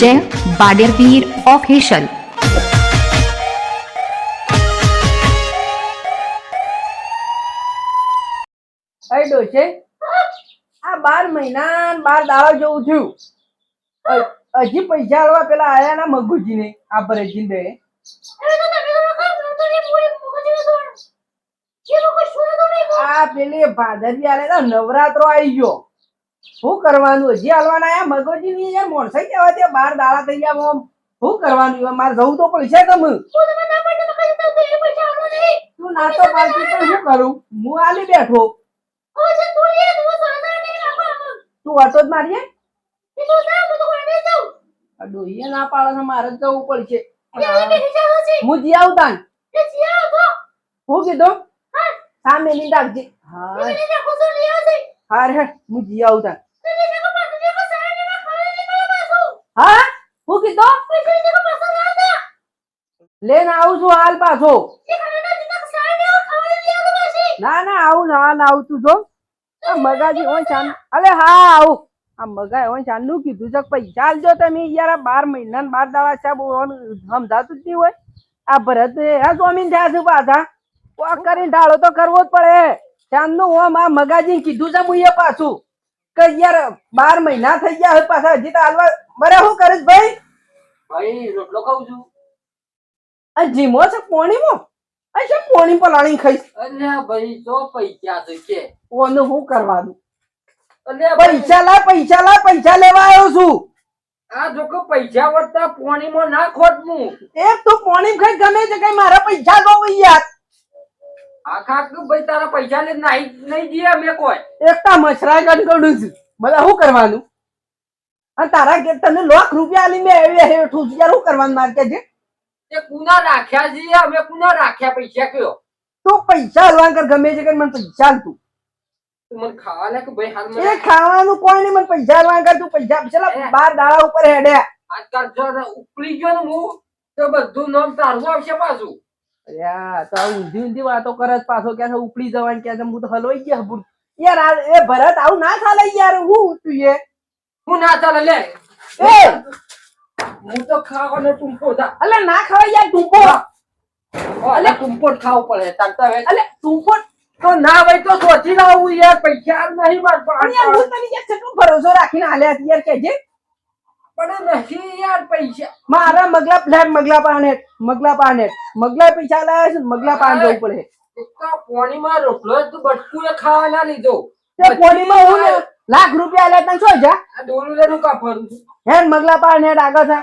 જય બાડેરવીર ઓફિશિયલ અરે છે આ બાર મહિના બાર દાડા જેવું થયું. હજી પૈસા આલવા પેલા આયા ના મગુજી ને આ ભરતજી બે. આ પેલી ભાદરજી આલે તો નવરાત્રો આવી ગયો. શું કરવાનું? હજી હાલવાના આયા? મગોજી ની યાર મોણસાઈ કેવા તે બાર દાડા થઈ ગયા આમ. શું કરવાનું? હવે મારે જવું તો પડશે તમે? તું ના તો પાડતી તો શું કરું? હું આલી બેઠો. તું ઓટો જ મારીએ. ડોહીએ ના પાડે મારે જવું પડશે. હું જી આવતા હું કીધું? સામે ની રાખજે હા. હાર હે હું જી આવું તા હા? હું કીધો? લેને આવું છું હાલ પાછો. ના ના આવું ના ના આવું તું જો આ મગાજી હોય ચાંદ અલે હા આવું. આ મગાઈ હોય ચાંદનું કીધું છે કે પૈસા આલજો તમે યાર આ બાર મહિના ને બાર દાડા સાહેબ સમજાતું જ નહીં હોય. આ ભરત હા સ્વામી થયા છે પાછા. કરીને ઢાળો તો કરવો જ પડે. ચાંદનું ઓમ આ મગાજી કીધું છે મુઈએ પાછું. કે યાર બાર મહિના થઈ ગયા હોય પાછા હજી તો હાલવા બરે શું કરીશ ભાઈ? ભાઈ રોટલો ખાઉં છું. આ જીમો છે પોણીમાં? આ છે પોણી પલાણી ખાઈશ? અલ્યા ભાઈ તો પૈસા છે. કે ઓનું શું કરવાનું? પૈસા લા પૈસા લા પૈસા લેવા આવ્યો છું. આ જોકો પૈસા વધતા પાણીમાં ના ખોટવું એક તો પોણી ખાઈ ગમે છે કઈ મારા પૈસા દો યાર. ભાઈ તારા પૈસા ને નહીં કોઈ. એકતા ગણગણું છું બધા શું કરવાનું? અને તારા કે તને લાખ રૂપિયા આલી મેં એવી હેઠું યાર શું કરવાનું મારે કે છે તે કુના રાખ્યા છીએ અમે કુના રાખ્યા પૈસા કયો? તો પૈસા હલવાન કર ગમે છે કે મને પૈસા તું. તું મને ખાવા કે ભાઈ હાલ મને? ખાવાનું કોઈ નહીં મને પૈસા હલવાન કર તું પૈસા બાર દાડા ઉપર હેડ્યા. આજકાલ જો ને ગયો ને હું તો બધું નામ તારું આવશે પાછું. તો આ ઊંધી ઊંધી વાતો કરે પાછો કે છે ઉપડી જવાની કે છે હું તો હલવાઈ ગયા યાર એ ભરત આવું ના ચાલે યાર હું તું એ હું ના ચાલે લે. એ! હું તો ખાવાનો ટૂંપો અલે ના ખાવા યાર ટૂંપો અલે. ટૂંપો ખાવ પડે ચાલતા હવે. અલે ટૂંપો તો ના હોય તો સોચી લાવું યાર પૈસા નહીં માર પણ યાર હું તને યાર કેટલો ભરોસો રાખીને હાલ્યા યાર કેજે પણ નથી યાર પૈસા. મારા મગલા ફ્લેટ મગલા પાને મગલા પાને મગલા પૈસા લાયા છે મગલા પાન જવું પડે. પોણીમાં ખાવા ના લીધો. તે પોણીમાં હું લાખ રૂપિયા આલ્યા તને શું જા ડોલું મગલા પાન હેડ આગળ થા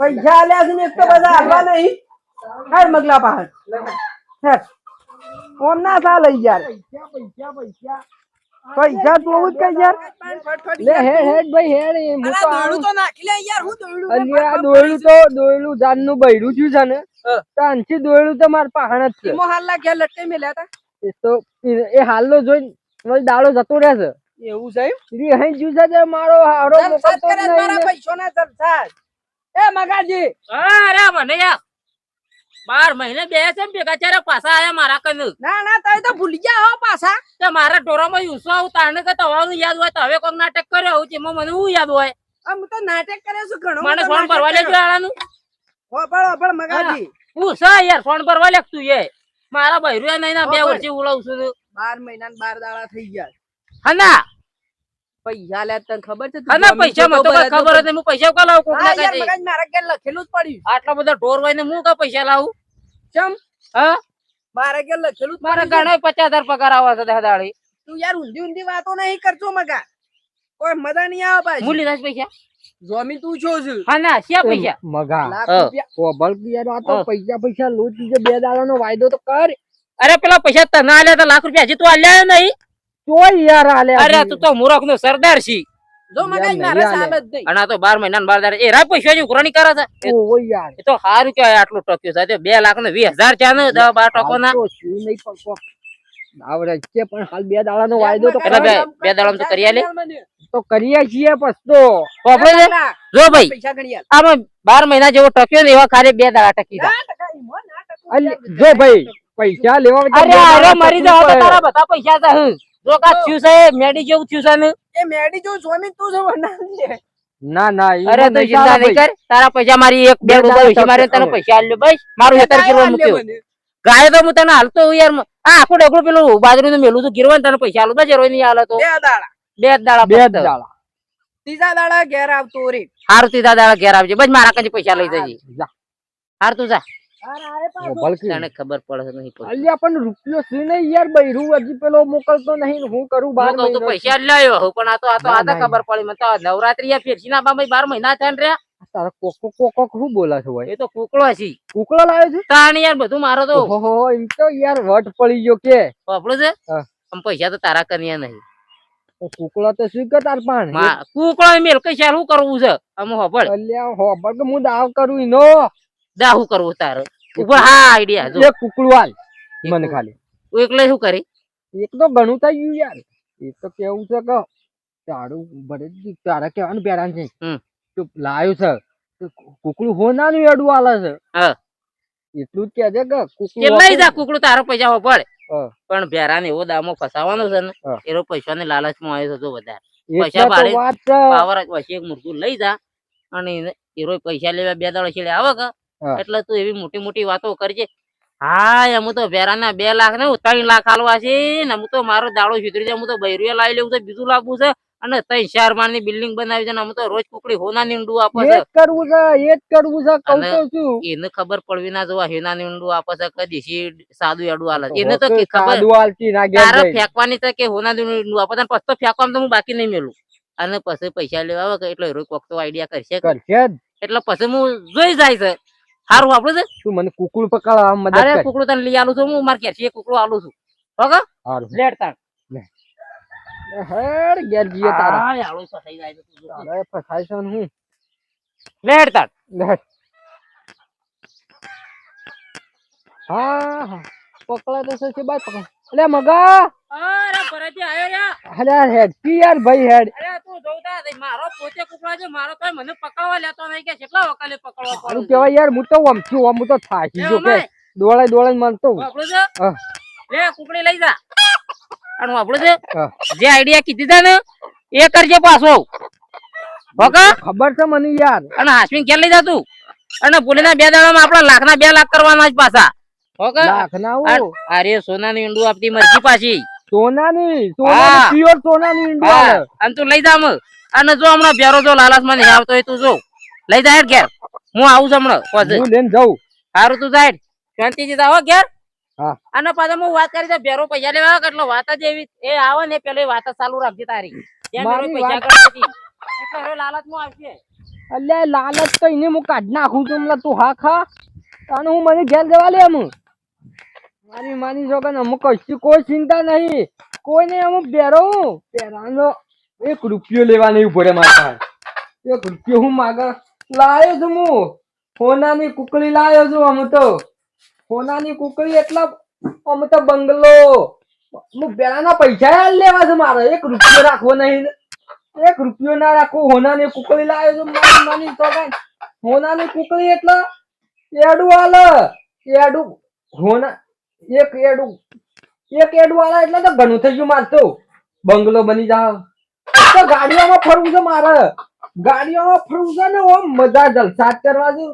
પૈસા આલ્યા છે ને એક તો બધા હાલવા નહીં. હેડ મગલા પાન ના યાર પૈસા પૈસા પૈસા પૈસા. તું આવું જ કે યાર. લે હેડ હેડ ભાઈ હેડ એ હું તો આવું. તો નાખી લે યાર હું દોડું અલી આ દોયડું તો દોયડું જાનનું બૈડું થયું છે ને તો આનથી દોયડું તો માર પાહણ જ છે. મોહન લા ઘેર લટકે મેલ્યા તા એ તો એ- હાલનો જોઈ વળી દાડો જતો રહે છે. એવું છે રી અહીં જ્યુ છે મારો હારો મોકલતો નહીં મારા ને. પૈસો ના જલસાત એ મગાજી. અરે મને યાર. બાર મહિને બે છે ને ભેગા ચારે પાછા આયા મારા કને. ના ના તમે તો ભૂલી ગયા હો પાછા. તે મારા ઢોરામાં યુસો આવું તારને કે તમારું યાદ હોય તો હવે કોક નાટક કર્યો આવું તેમાં મને હું યાદ હોય? આમ તો નાટક કરે છે ઘણો મને ફોન ભરવા લેજો આળાનું. હોભળ હોભળ મગાજી. હું સા યાર ફોન ભરવા લેખતું એ. મારા બૈરું નહીં ના બે વર્ષે. વર્ષથી ઉલાવું છું બાર મહિના ને બાર દાડા થઈ ગયા. હના પૈસા લે તને ખબર છે તું હના પૈસા મને તો ખબર હતી હું પૈસા કા લાવું? કોક હા ના યાર મારા ઘેર લખેલું જ પડ્યું. આટલા બધા ઢોર હોય ને હું કા પૈસા લાવું? ચમ? હા? મારા ઘેર લખેલું જ મારા પચાસ હજાર પગાર આવે છે દાડી. તું યાર ઊંધી ઊંધી વાતો નહીં કરજો મગા. કોઈ મજા નહીં આવે હું પાછી લીધા પૈસા? જોમી તું છો છું હા ના શ્યા પૈસા? મગા લાખ હા. રૂપિયા. યાર આ તો પૈસા પૈસા લૂટ જે બે દાડાનો વાયદો તો કર. અરે પેલા પૈસા તને આલ્યા તો લાખ રૂપિયા હજી તું આલ્યા નહીં? તોય યાર હાલે અરે તું તો મૂરખ નો સરદાર છી. જો મગાજી નહીં આલે. જ નહીં અને તો બાર મહિના બાર દાડા. એ રા પૈસા ની કરે છે. એ- યાર. એ તો સારું કહેવાય આટલું ટક્યું છે. તે બે લાખ ને હજાર ચા ને દસ બાર ટકો ના તો શું નહીં પણ આવડે છે પણ હાલ બે દાડાનો વાયદો તો એટલે બે- બે તો કરી આલે? તો કરીએ છીએ પછી તો. વાપરે છે? જો ભાઈ. પૈસા ગણી આલ. આમાં બાર મહિના જેવો ટક્યો ને એવા ખાલી બે દાડા ટકી જાય. જો ભાઈ પૈસા લેવા અરે અરે મરી જાવ તો તારા બધા પૈસા છે હં. તો કા થયું છે? મેડી જેવું થયું છે ને? એ મેડી જો સ્વામી તું છે વનાવી છે ના ના અરે તો ચિંતા નહીં કર. તારા પૈસા મારી એક બે રૂપિયા દાડા મારે તને પૈસા આલ્યો ભાઈ મારું હેતર ગીરવા મૂક્યો. ગાય તો હું તને હાલતો હું યાર. આ આખું ડગલું પેલું બાજરીનું મેલું તું ગીરવા તને પૈસા આલું બસ રોઈ નહીં આલો તો. બે દાડા. બે દાડા બે દાડા. ત્રીજા દાડા ઘેર આવતો રે. હારું ત્રીજા દાડા ઘેર આવજે. બસ મારા કઈ પૈસા લઈ જજે. જા. હાર તું જા. તને ખબર પડે નહીં પડે અલ્યા પણ રૂપિયો ને યાર બૈરું. હજી પેલો મોકલતો નહીં હું કરું બાર તો પૈસા હું પણ આ તો આ તો આ તો ખબર પડી. મને તો નવરાત્રી આ ફેરસી ના મહિના થયા રહ્યા તારા કોકો કોકો શું બોલા છો ભાઈ? એ તો કુકડો છે. કુકડો લાવ્યો છે? તાણ યાર બધું મારો તો. ઓહો એમ તો યાર વટ પડી ગયો કે. વાપરું છે? આમ પૈસા તો તારા કન્યા નહીં. કુકળો તો શું કે તાર કુકળો કુકડો મેલ કઈ શું કરવું છે? આમ હોબળ અલ્યા હું દાવ કરું ઈનો. દા શું કરવું તારે. ઉપર હા આઈડિયા જો. કુકડું હાલ. મને ખાલી. તું એકલે શું કરી? એક તો ઘણું થઈ ગયું યાર. એ તો કેવું છે કે તારું ભરે તારા કેવાનું પેરાન છે. તું લાયો છે. કુકડું હોનાનું એડું આલે છે. એટલું જ કે કુકડું કે લઈ જા કુકડું તારો પૈસા હોબળ પણ ભેરાને એવો દામો ફસાવાનો છે ને હા. એનો પૈસા ને લાલચમાં આવ્યો હતો વધારે. પૈસા છે. પાવર પછી એક મુર્ગું લઈ જા. અને એરો પૈસા લેવા બે દાડા છેડે આવે કે. હા. એટલે તું એવી મોટી મોટી વાતો કરજે. હા એમ તો ભેરાના બે લાખ ને ત્રણ લાખ હાલવા છે ને હું તો મારો દાડો સુધરી જાય હું તો બૈરુએ લાવી લેવું છે બીજું લાવવું છે અને ત્રણ ચાર માળની બિલ્ડિંગ બનાવી છે ને અમે તો રોજ કુકડી હોના નીંડું આપે છે. કરવું છે એ જ કરવું છે કહું તો છું. એને ખબર પડવી ના જોવા હેના નીંડું આપે છે કદી દેશી સાદું એડું છે. એને તો કે ખબર સાદું હાલતી ના ગયા તારે. ફેંકવાની છે કે હોના નીંડું આપે છે પછી તો ફેંકવામાં તો હું બાકી નહીં મેલું. અને પછી પૈસા લેવા આવે કે એટલે રોજ કોક તો આઈડિયા કરશે. કરશે એટલે પછી હું જોઈ જાય છે. સારું આપણું છે? તું મને કુકડું પકડવા મદદ અરે કુકડું તને લઈ આલું છું હું મારે એક કુકડું આલું છું. ઓકે હારું. લેટ તાણ. હેડ ગેર જઈએ તારા. હા, આલું થઈ જાય તું અરે ફસાઈ છે હું? લેટ તાણ. લેટ હા હા. પકડા તો છે બાય પકડ અલે મગા! અરે ભરતજી આયો યા અલે હેડ. યાર ભાઈ હેડ? અરે તું જોતા દે મારો પોતે કુકડા છે મારો તો મને પકડવા લેતો નહીં કે કેટલા વકાલે પકડવા પડે અરે કેવા યાર હું તો આમથી આમ તો થાકી જો કે દોડાય માનતો આપણું લે કુકડી લઈ જા. અને આપણો છે? જે આઈડિયા કીધી તા ને એ કરજે પાછો. ઓકે ખબર છે મને યાર. અને હાસમીન ક્યાં લઈ જા તું. અને ભૂલીના બે દાડામાં આપણા લાખના બે લાખ કરવાના જ પાછા. ઓકે લાખ ના અરે સોનાની ઈંડું આપતી મરજી પાછી. સોનાની હા. સોનાની પ્યોર સોનાની ઈંડું અને તું લઈ જા મગ અને જો હમણાં બેરો જો લાલચમાં નહીં આવતો હોય તું જો. લઈ જા હેડ ઘેર. હું આવું છું હમણાં હું લઈને જાઉં. સારું તું જાય શાંતિથી જાઓ ઘેર. હા. અને પાછા હું વાત કરી બેરો પૈસા લેવા કેટલો એટલે વાત જ એવી એ આવે ને પેલો વાત ચાલુ રાખજે તારી. એટલે લાલચમાં આવશે? અલ્યા લાલચ તો એને હું કાઢ નાખું છું તું હા ખા. અને હું મને ઘેર જવા લે અમુક મારી માની જો કે અમુક કશું કોઈ ચિંતા નહીં. કોઈ નહીં અમુક બેરો પેરાનો એક રૂપિયો લેવા નહીં રે મારા. એક રૂપિયો હું માગ. લાયો છું હું. હોનાની કુકડી લાયો છું અમે તો. હોનાની કુકડી એટલા અમે તો બંગલો. હું બેરાના પૈસા લેવા છે મારે. એક રૂપિયો રાખવો નહીં. એક રૂપિયો ના રાખો હોનાની કુકડી લાવ્યો છું મારી માની તો કઈ હોનાની કુકડી એટલે એડું હાલ. એડું હોના એક એડું. એક એડું વાળા એટલે તો ઘણું થઈ ગયું મારે બંગલો બની જાવ તો ગાડીઓમાં ફરવું છે મારે. ગાડીઓમાં ફરવું છે ને ઓમ મજા જલસા કરવા છે.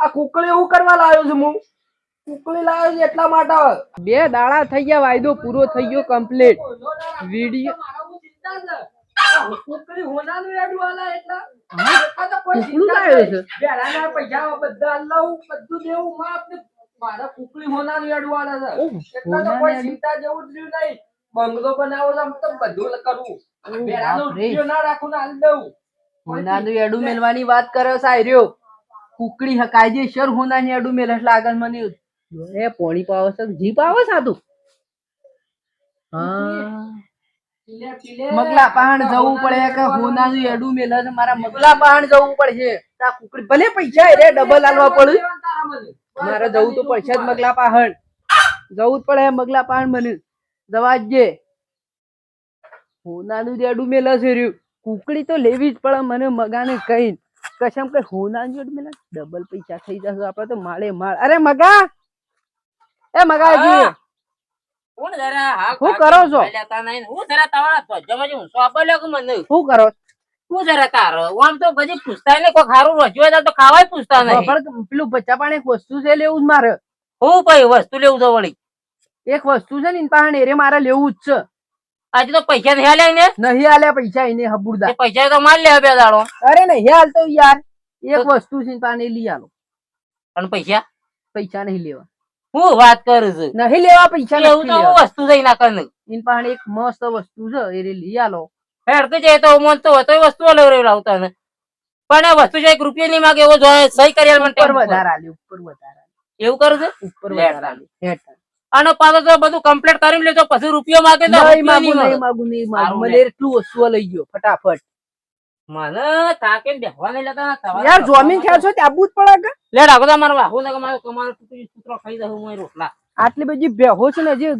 આ કુકડી એવું કરવા લાવ્યો છું હું? કુકડી લાવ્યો છે એટલા માટે. બે દાડા થઈ ગયા વાયદો પૂરો થઈ ગયો કમ્પ્લીટ વીડિયો કુકડી હોનાનું એડું વાળા એટલા આ તો કોઈ ચિંતા નહીં. પૈસા બધા લઉં બધું દેવું ને મારા કુકડી હોનાનું એડું આલે છે. એટલા તો કોઈ ચિંતા જેવું જ રહ્યું નહીં. બંગલો બનાવો તો બધું કરું. બેલાનો રૂપિયો ના રાખું ને હાલ દઉં. હોનાનું એડું મેલવાની વાત કર્યો સાયર્યો કુકડી કાયદેસર હોનાની એડું મેલ એટલે આગળ મને. એ પોણી પાવે છે જીપ આવે સાતું મગલા પહાણ જવું પડે કે હોનાનું એડું મેલે છે મારા મગલા પહાણ જવું પડશે. આ કુકડી ભલે પૈસા રે ડબલ આલવા પડે. મારે જવું તો પડશે જ મગલા પાહણ. જવું જ પડે મગલા પાહણ મને. જવા જ હોનાનું જ એડું મેલે છે રહ્યું કુકડી તો લેવી જ પડે મને મગાને કઈ કશમ કે હોનાનું જ એડું મેલે. ડબલ પૈસા થઈ જશે આપણે તો માળે માળ. અરે મગા! એ મગાજી જરા કરો છો? હું કરો હું જરા તારો? આમ તો પછી પૂછતા ને કોઈ ખારું રજ્યું હોય તો ખાવાય પૂછતા નહીં. પણ પેલું બચ્ચા પણ એક વસ્તુ છે લેવું જ મારે. હું ભાઈ વસ્તુ લેવું તો વળી? એક વસ્તુ છે ને પાસે એરે મારે લેવું જ છે. આજે તો પૈસા નહીં હાલ્યા ને નહીં આલ્યા પૈસા એને હબુરદા. પૈસા તો માર લે બે દાડો. અરે નહીં હાલતો યાર. એક વસ્તુ છે પાસે લઈ આલો. અને પૈસા? પૈસા નહીં લેવા. હું વાત કરું છું. નહીં લેવા પૈસા એવું તો હું વસ્તુ જઈ ના કર એની પાસે એક મસ્ત વસ્તુ છે એ લઈ આલો. હેડ જાય તો મન તો હોય વસ્તુ રહ્યો લાવતા ને પણ વસ્તુ છે એક રૂપિયા ની માગે એવો જોઈએ સહી કરી મને ઉપર વધારે આલ્યું ઉપર વધારે એવું કરું છે? ઉપર વધારે આલ્યું. અને પાછો તો બધું કમ્પ્લીટ કરી લેજો પછી રૂપિયો માગે તો નહીં માગું નહીં નહીં માગું નહીં માગું. મને એટલું વસ્તુ લઈ ગયો ફટાફટ. મને તાકે બેહવા નહીં લેતા યાર જોમીન ખ્યાલ છો ત્યાં જ પડે કે? લે તો મારો વાહુ ને મારો કમારો સૂત્રો ખાઈ દઉં રોટલા. આટલી બધી બેહો છે ને હજી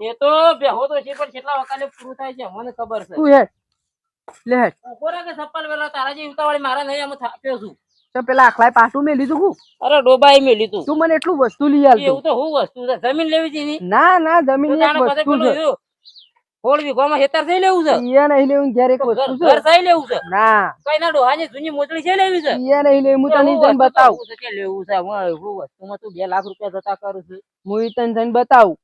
એ તો બેહો તો છે પણ કેટલા વખતે પૂરું થાય છે મને ખબર છે. તું હેઠ લે હેઠ ઊભો કે સપ્પલ વેલા તારા જે ઉતાવળી મારા નહીં અમે થાક્યો છું. તો પેલા આખલાય પાટું મેં લીધું હું? અરે ડોબાઈ મેલી તું તું મને એટલું વસ્તુ લઈ આલતો એવું તો હું વસ્તુ છે જમીન લેવી છે ની ના જમીન એક વસ્તુ છે. સોળ વીઘામાં હેતર થઈ લેવું છે? ઈયા નહીં લેવું ઘેર એક વસ્તુ છે. ઘર થઈ લેવું છે? ના. કઈ ના ડોહાની જૂની મોજડી છે લેવી છે? ઈયા નહીં લેવું હું તને જઈને બતાવું. કે લેવું છે? હું વસ્તુમાં તું બે લાખ રૂપિયા જતા કરું છું. હું તને જઈને બતાવું.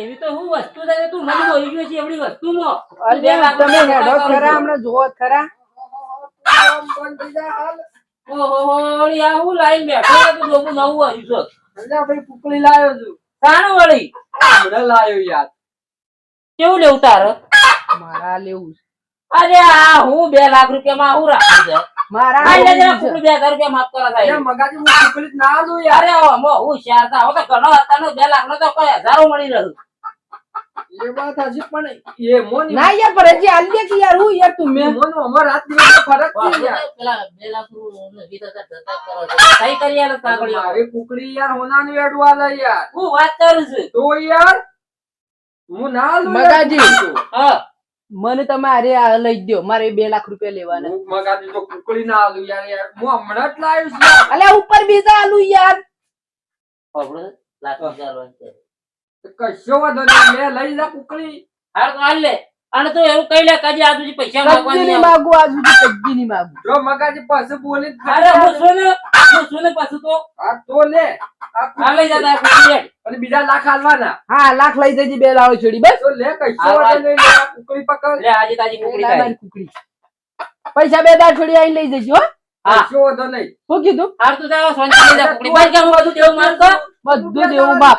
એવી તો હું વસ્તુ છે તું મને બોલી ગયો છે એવડી વસ્તુમાં તું બે અલ્યા લાખ તમે હેડો ખરા હમણાં જોવો ખરા. ઓહો, વળી હું લાઈન બેઠો છે, તું નવું આવ્યું છે. ભાઈ કુકડી લાવ્યો છું. તારું વળી? હમણાં લાવ્યો યાર. કેવું લેવું તારે? મારા લેવું છે. અરે આ હું બે લાખ રૂપિયા માં આવું રાખું છે. મારા બે હજાર રૂપિયા માફ કરા થાય મગાજી હું ના દઉં યાર. હું થા. હવે તો ઘણો હતા ને બે લાખ નો તો કોઈ હજારો મળી રહ્યું. એ વાત હજી પણ એ મોની ના યાર પણ હજી આલ દે કે યાર હું યાર તું એ મોનો અમાર રાત દિવસ ફરક છે યાર. પેલા બે લાખ રૂપિયા વીસ હજાર જતા કરો છો. કરી આલે કાગળિયો. મારી કુકડી યાર હોનાની એડવા લે યાર. હું વાત કરું છું. તો યાર હું ના લઉં મગાજી. હા. મને તમારે આ લઈ દો મારે બે લાખ રૂપિયા લેવાના. હું મગાજી તો કુકડી ના આલુ યાર યાર. હું હમણાં જ લાવ્યો છું અલ્યા ઉપર બીજા આલુ યાર. આપણે લાખ. કશો વાંધો નહીં મેં લઈ જા કુકડી. હાર તો હાલ લે. અને તો એવું કહી લે કાજી આજુજી પૈસા માંગવાની નહીં માંગુ આજુજી કજી નહીં માંગુ. જો મગાજી પાસે બોલી અરે હું છું ને હું છું ને પાછું તો. આ તો લે. આ લઈ જા જતા કુકડી અને બીજા લાખ હાલવાના. હા લાખ લઈ જજે બે લાવ છોડી બસ. તો લે કશો વાંધો નહીં કુકડી પકડ. લે આજે તાજી કુકડી લા કુકડી. પૈસા બે દાર છોડી આઈ લઈ જજો હો. વાંધો નહીં. શું કીધું? હાર તું જાવ શાંતિ લઈ જા કુકડી. બાર કેમ બધું દેવું મારું તો. બધું દેવું બાપ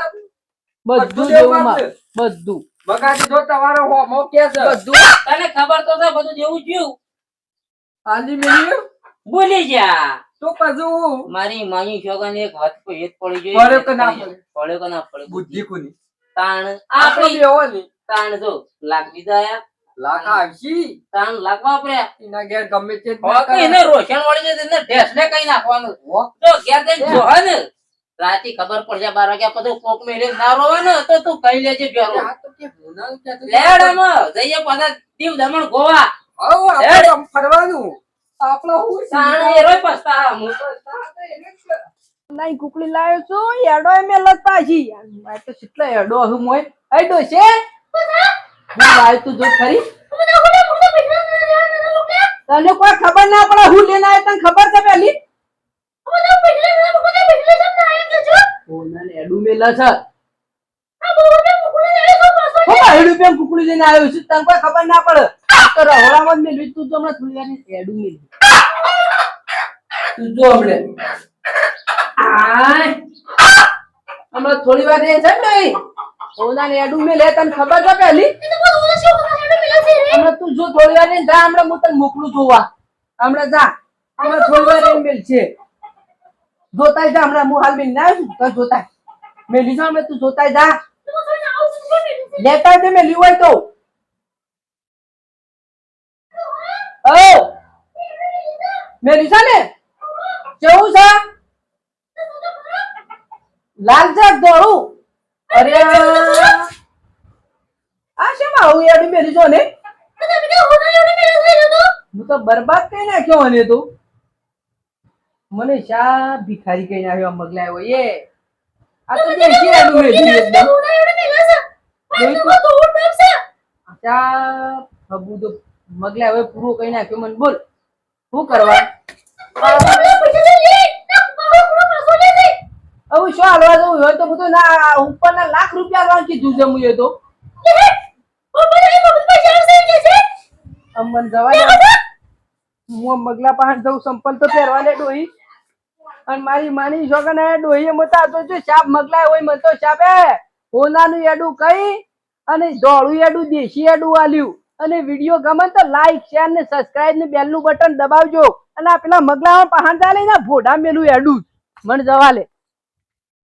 બધું દેવું બધું. બગાડી જો તમારો હોમો કે છે. બધું. તને ખબર તો છે બધું જેવું જ્યું આલી મેલી? બોલી જા. તો કશું મારી માની છોકરાને એક વાત કોઈ એક પડી જોઈએ પડ્યો કે ના પડ્યો? પડ્યો કે ના પડ્યો? બુદ્ધિ કોની? તાણ. આપણી ની. તાણ જો લાખ જાય આયા લાખ આવશી? તાણ લાખ વાપર્યા એના ઘેર ગમે તે ના એને રોશન વળી જશે એને ઢેસને કઈ નાખવાનું. તો ઘેર જઈને જોહે ને. રાતે ખબર પડશે બાર વાગ્યા પછી કોક મેલે ના રોવે ને તો તું કહી લેજે બેરો આ તો કે હોનારું કહેતો હતો. લેડ આમાં. જઈએ પાછા દીવ દમણ ગોવા. આવો, આપણે આમ ફરવાનું. આપણો હું સીધા- એરોય પછતાવા હું નહીં કુકડી લાવ્યો છું એડો એ મેલત પાછી. મારે તો કેટલો એડો હું મોય. એડો છે. હું લાવ્યો તું જો ખરી તને કોઈ ખબર ના પડે હું લેના આવ્યો તને ખબર છે પેલી ઓનાને એડું મેલા છે? હું એડું પેમ કુકડી લઈને આવ્યો છું? તને કોઈ ખબર ના પડે. તો રહોડામાં જ મેલ્યું તો હમણાં થોડી વાર એડું મેલ્યું તું જો હમણે. આય. હમણાં થોડી વાર એ છે ને ઓનાને એડું મેલે તને ખબર છે હમણાં તું જો થોડી વાર ને જા હમણાં હું તને મોકલું જોવા. હમણાં જા. હમણાં થોડી વાર મેલ છે. જોતાય જા હમણાં હું હાલ મેં ના તો જોતાય. મેં લીધો હમણાં તું જોતાય જા. લેતા દે મેં હોય તો. ઓ! મેલી છે ને? કેવું છે? લાલ છે ધોળું અરે આ. શેમ આવું યાર મેં છો ને? હું તો બરબાદ કઈ નાખ્યો અને તો. મને શા ભિખારી કઈ મગલાય હોય એ. આ તો દેશી એડું મેલ્યું એકદમ અચ્છા હબુ તો મગલા હવે પૂરો કઈ નાખ્યો. મને બોલ શું કરવા? હવે શું હાલવા જવું હોય તો બધું ના ઉપરના લાખ રૂપિયા હાલવાનું કીધું છે મુએ તો. અમન જવા હું મગલા પાસે જઉં સંપલ તો પહેરવા લે ડોહી. અને મારી માની છોકરા ને ડોહી મતા તો જો સાપ મગલા હોય મતો સાપે હોનાનું એડું કઈ અને ધોળું એડું, દેશી એડું આલ્યું. અને વીડિયો ગમે તો લાઈક શેર ને સબસ્ક્રાઇબ ને બેલનું બટન દબાવજો. અને આ પેલા મગલા પહાણ ચાલે ને ભોડા મેલું એડું મને જવા લે.